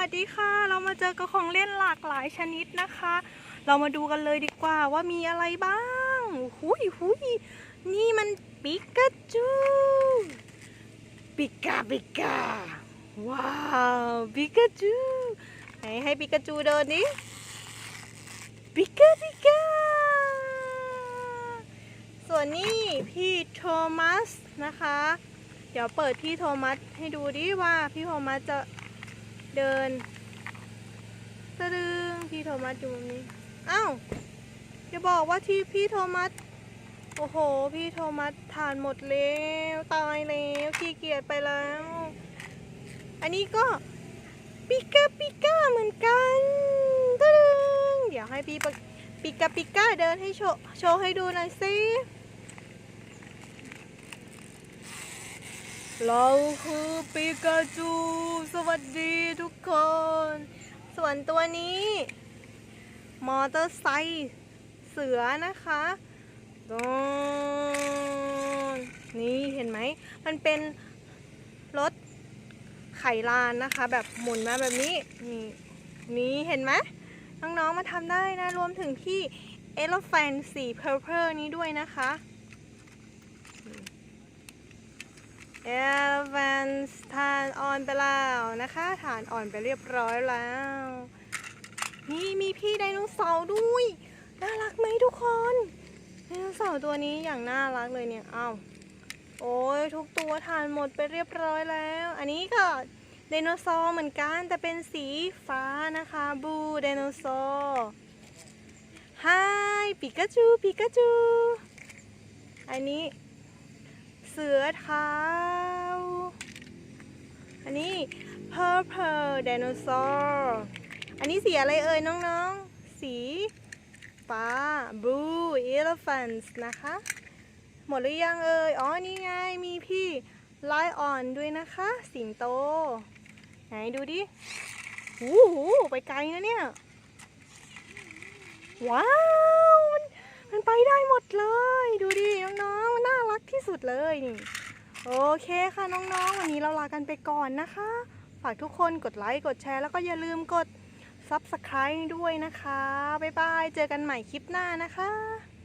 วัสดีค่ะ เรามาเจอกับของเล่นหลากหลายชนิดนะคะ เรามาดูกันเลยดีกว่าว่ามีอะไรบ้างหุยหุยนี่มันปิกาจูปิกาปิกาว้าวปิกาจูไหนให้ปิกาจูเดินดิปิกาปิกาส่วนนี่พี่โทมัสนะคะ เดี๋ยวเปิดพี่โทมัสให้ดูดิว่าพี่โทมัสจะ เดินตะดึงพี่โทมัสอยู่ตรงนี้อ้าวอย่าบอกว่าที่พี่โทมัสโอ้โห พี่โทมัสทานหมดแล้วตายแล้วขี้เกียจไปแล้ว อันนี้ก็ปิกาปิกาเหมือนกันตะดึงเดี๋ยวให้พี่ปะปิกาปิกาเดินให้โชว์โชว์ให้ดูหน่อยสิ เราคือปิกาจู สวัสดีทุกคน ส่วนตัวนี้ มอเตอร์ไซค์เสือนะคะตรงนี่เห็นไหม มันเป็นรถไขลานนะคะ แบบหมุนมาแบบนี้ นี่นี่เห็นไหมน้องๆมาทำได้นะ รวมถึงที่ Elephant สี Purple นี้ด้วยนะคะ เอลแวนทานออนไปแล้วนะคะฐานอ่อนไปเรียบร้อยแล้ว นี่มีพี่ไดโนเสาร์ด้วย น่ารักไหมทุกคนไดโนเสาร์ตัวนี้อย่างน่ารักเลยเนี่ยอ้าวโอ้ยทุกตัวทานหมดไปเรียบร้อยแล้ว อันนี้ก็ไดโนเสาร์เหมือนกันแต่เป็นสีฟ้านะคะบูไดโนเสาร์ไฮปิกาจูปิกาจู อันนี้ เสือเท้า อันนี้ purple dinosaur อันนี้สีอะไรเอ่ยน้องๆ สีฟ้า blue elephants นะคะ หมดหรือยังเอ่ย อ๋อ นี่ไง มีพี่ไลออนด้วยนะคะ สิงโต ไหนดูดิหูหูไปไกลนะเนี่ย ว้าว มันไปได้หมดเลย ดูดิน้องๆ มันน่ารักที่ สุดเลยนี่ โอเคค่ะน้องๆ วันนี้เราลากันไปก่อนนะคะ ฝากทุกคนกดไลค์ กดแชร์ แล้วก็อย่าลืมกด Subscribe ด้วยนะคะ บ๊ายบาย เจอกันใหม่คลิปหน้านะคะ